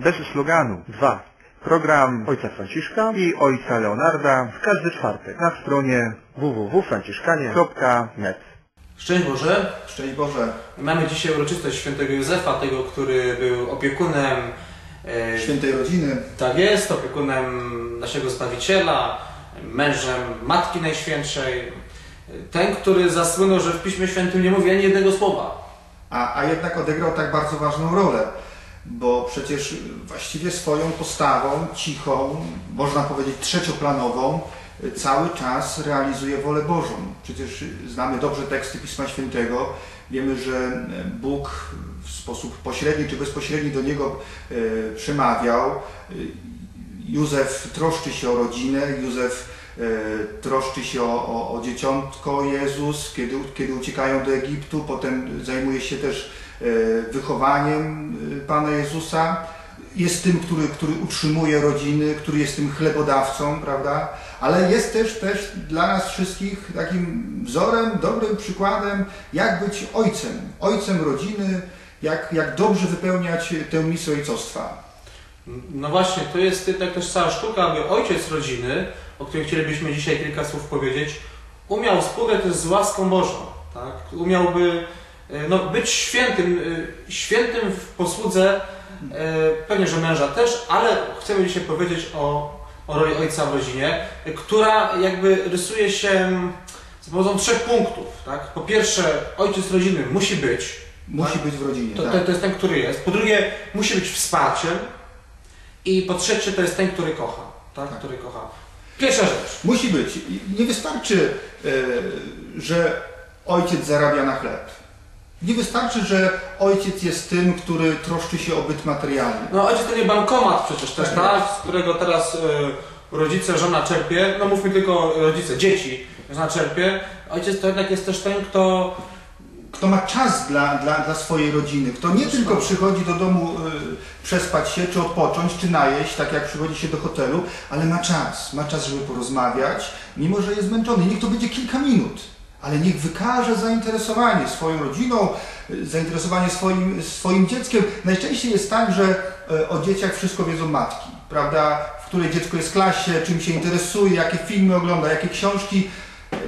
bez sloganu. 2. Program Ojca Franciszka i Ojca Leonarda w każdy czwartek na stronie www.franciszkanie.net. Szczęść Boże. Szczęść Boże. Mamy dzisiaj uroczystość świętego Józefa, tego, który był opiekunem e, Świętej rodziny. Tak jest, opiekunem naszego Zbawiciela, mężem Matki Najświętszej. Ten, który zasłynął, że w Piśmie Świętym nie mówi ani jednego słowa. A, a jednak odegrał tak bardzo ważną rolę, bo przecież właściwie swoją postawą, cichą, można powiedzieć trzecioplanową, cały czas realizuje wolę Bożą. Przecież znamy dobrze teksty Pisma Świętego, wiemy, że Bóg w sposób pośredni czy bezpośredni do niego e, przemawiał. Józef troszczy się o rodzinę, Józef e, troszczy się o, o, o dzieciątko Jezus, kiedy, kiedy uciekają do Egiptu, potem zajmuje się też e, wychowaniem e, Pana Jezusa. Jest tym, który, który utrzymuje rodziny, który jest tym chlebodawcą, prawda? Ale jest też, też dla nas wszystkich takim wzorem, dobrym przykładem, jak być ojcem, ojcem rodziny, jak, jak dobrze wypełniać tę misję ojcostwa. No właśnie, to jest jednak też cała sztuka, aby ojciec rodziny, o którym chcielibyśmy dzisiaj kilka słów powiedzieć, umiał współgrać też z łaską Bożą. Tak? Umiałby e, no, być świętym, e, świętym w posłudze, e, pewnie, że męża też, ale chcemy dzisiaj powiedzieć o, o roli ojca w rodzinie, która jakby rysuje się za pomocą trzech punktów. Tak? Po pierwsze, ojciec rodziny musi być. Musi tak? być w rodzinie. To, tak. to, to jest ten, który jest. Po drugie, musi być wsparciem. I po trzecie, to jest ten, który kocha. Tak? Tak. Który kocha. Pierwsza rzecz. Musi być. Nie wystarczy, e, że ojciec zarabia na chleb. Nie wystarczy, że ojciec jest tym, który troszczy się o byt materialny. No ojciec to nie bankomat przecież też, Tak. tak? Z którego teraz y, rodzice, żona czerpie. No mówmy tylko rodzice, dzieci, żona czerpie. Ojciec to jednak jest też ten, kto Kto ma czas dla, dla, dla swojej rodziny, kto nie tylko przychodzi do domu e, przespać się, czy odpocząć, czy najeść, tak jak przychodzi się do hotelu, ale ma czas. Ma czas, żeby porozmawiać, mimo że jest zmęczony. Niech to będzie kilka minut. Ale niech wykaże zainteresowanie swoją rodziną, e, zainteresowanie swoim, swoim dzieckiem. Najczęściej jest tak, że e, o dzieciach wszystko wiedzą matki, prawda? W której dziecko jest klasie, czym się interesuje, jakie filmy ogląda, jakie książki.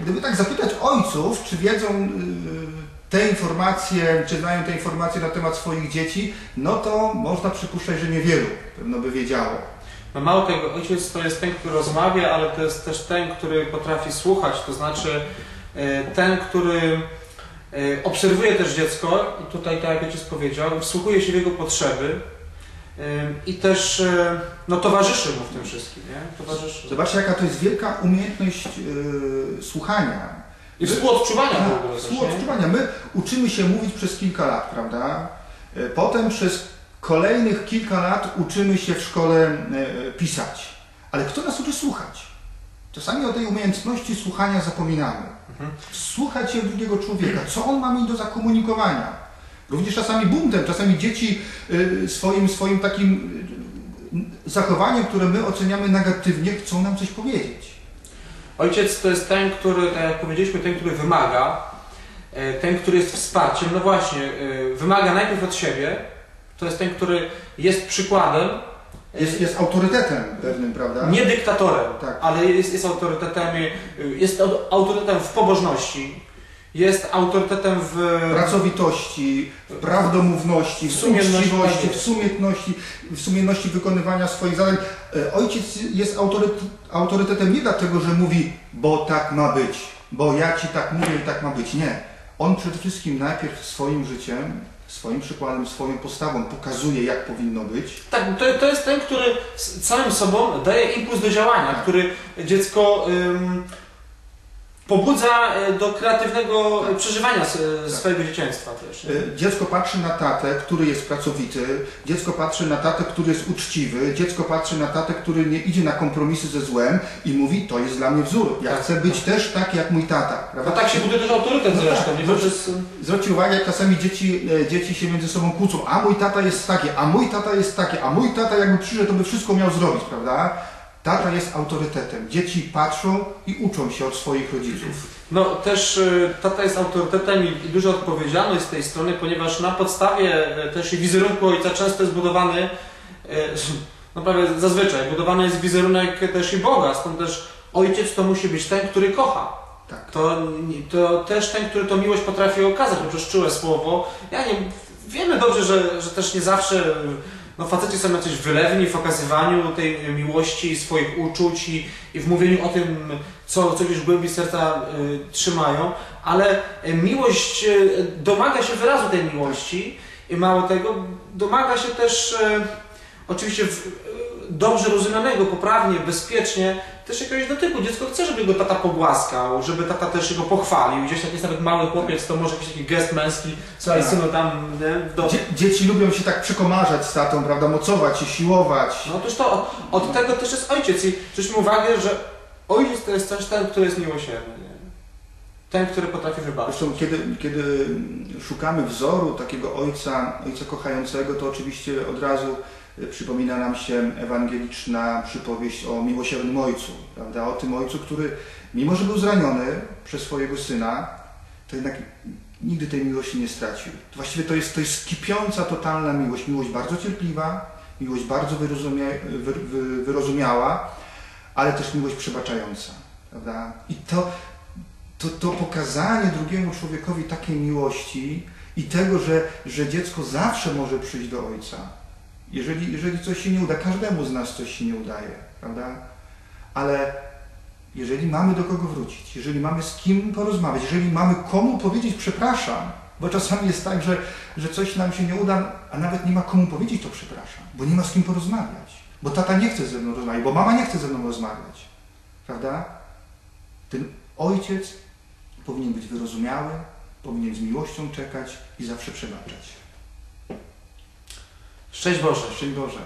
Gdyby tak zapytać ojców, czy wiedzą y, te informacje, czy znają te informacje na temat swoich dzieci, no to można przypuszczać, że niewielu pewno by wiedziało. No mało tego, ojciec to jest ten, który rozmawia, ale to jest też ten, który potrafi słuchać, to znaczy e, ten, który e, obserwuje też dziecko i tutaj, tak jak ojciec powiedział, wsłuchuje się w jego potrzeby e, i też no, towarzyszy mu w tym wszystkim, nie? Towarzyszy. Zobaczcie, jaka to jest wielka umiejętność y, słuchania. I współodczuwania w ogóle Tak, też, nie? współodczuwania. My uczymy się mówić przez kilka lat, prawda? Y, Potem przez kolejnych kilka lat uczymy się w szkole y, pisać. Ale kto nas uczy słuchać? Czasami o tej umiejętności słuchania zapominamy. Mhm. Słuchać się drugiego człowieka, co on ma mi do zakomunikowania. Również czasami buntem, czasami dzieci y, swoim, swoim takim zachowaniem, które my oceniamy negatywnie, chcą nam coś powiedzieć. Ojciec to jest ten, który, tak jak powiedzieliśmy, ten, który wymaga, e, ten, który jest wsparciem. No właśnie, e, wymaga najpierw od siebie, to jest ten, który jest przykładem, Jest, jest autorytetem pewnym, prawda? nie dyktatorem, Tak. ale jest, jest autorytetem, e, jest au- autorytetem w pobożności, jest autorytetem w... pracowitości, w prawdomówności, w uczciwości, tak w sumienności, w sumienności wykonywania swoich zadań. E, Ojciec jest autoryt, autorytetem nie dlatego, że mówi, bo tak ma być, bo ja ci tak mówię i tak ma być. Nie. On przede wszystkim najpierw swoim życiem, swoim przykładem, swoją postawą pokazuje, jak powinno być. Tak, to, to jest ten, który z całym sobą daje impuls do działania, który dziecko ym, pobudza e, do kreatywnego Tak. przeżywania s- swojego dzieciństwa też. nie? E, Dziecko patrzy na tatę, który jest pracowity, dziecko patrzy na tatę, który jest uczciwy, dziecko patrzy na tatę, który nie idzie na kompromisy ze złem i mówi, to jest dla mnie wzór. Ja Tak. chcę być też tak jak mój tata. No Prawda? tak się buduje też autorytet No zresztą, tak. nie? Poprzez, Zwróćcie uwagę, jak czasami dzieci, e, dzieci się między sobą kłócą, a mój tata jest taki, a mój tata jest taki, a mój tata jakby przyszedł, to by wszystko miał zrobić, prawda? Tata jest autorytetem. Dzieci patrzą i uczą się od swoich rodziców. No też y, tata jest autorytetem i, duża odpowiedzialność z tej strony, ponieważ na podstawie y, też wizerunku ojca często jest budowany e, no prawie zazwyczaj budowany jest wizerunek też i Boga, stąd też ojciec to musi być ten, który kocha. Tak. To, to też ten, który to miłość potrafi okazać poprzez czułe słowo. Ja nie, wiemy dobrze, że, że też nie zawsze no, faceci są jacyś wylewni w okazywaniu tej miłości, swoich uczuć i, i w mówieniu o tym, co, co gdzieś w głębi serca y, trzymają, ale y, miłość y, domaga się wyrazu tej miłości i mało tego, domaga się też y, oczywiście w, dobrze rozumianego, poprawnie, bezpiecznie, też jakiegoś dotyku. Dziecko chce, żeby go tata pogłaskał, żeby tata też go pochwalił. Gdzieś jak jest nawet mały chłopiec, to może jakiś taki gest męski, słuchaj Tak. synu tam nie. Dzie dzieci lubią się tak przekomarzać z tatą, prawda, mocować się, siłować. No otóż to, od, od tego też jest ojciec i zwróćmy uwagę, że ojciec to jest też ten, który jest miłosierny. Nie? Ten, który potrafi wybaczyć. Zresztą kiedy, kiedy szukamy wzoru takiego ojca, ojca kochającego, to oczywiście od razu przypomina nam się ewangeliczna przypowieść o miłosiernym ojcu, prawda? O tym ojcu, który mimo, że był zraniony przez swojego syna, to jednak nigdy tej miłości nie stracił. To właściwie to jest, to jest kipiąca, totalna miłość. Miłość bardzo cierpliwa, miłość bardzo wyrozumia, wy, wy, wyrozumiała, ale też miłość przebaczająca, prawda? I to, to, to pokazanie drugiemu człowiekowi takiej miłości i tego, że, że dziecko zawsze może przyjść do ojca. Jeżeli, jeżeli coś się nie uda, każdemu z nas coś się nie udaje, prawda? Ale jeżeli mamy do kogo wrócić, jeżeli mamy z kim porozmawiać, jeżeli mamy komu powiedzieć przepraszam, bo czasami jest tak, że, że coś nam się nie uda, a nawet nie ma komu powiedzieć to przepraszam, bo nie ma z kim porozmawiać, bo tata nie chce ze mną rozmawiać, bo mama nie chce ze mną rozmawiać, prawda? Ten ojciec powinien być wyrozumiały, powinien z miłością czekać i zawsze przebaczać. Szczęść Boże. Szczęść Boże.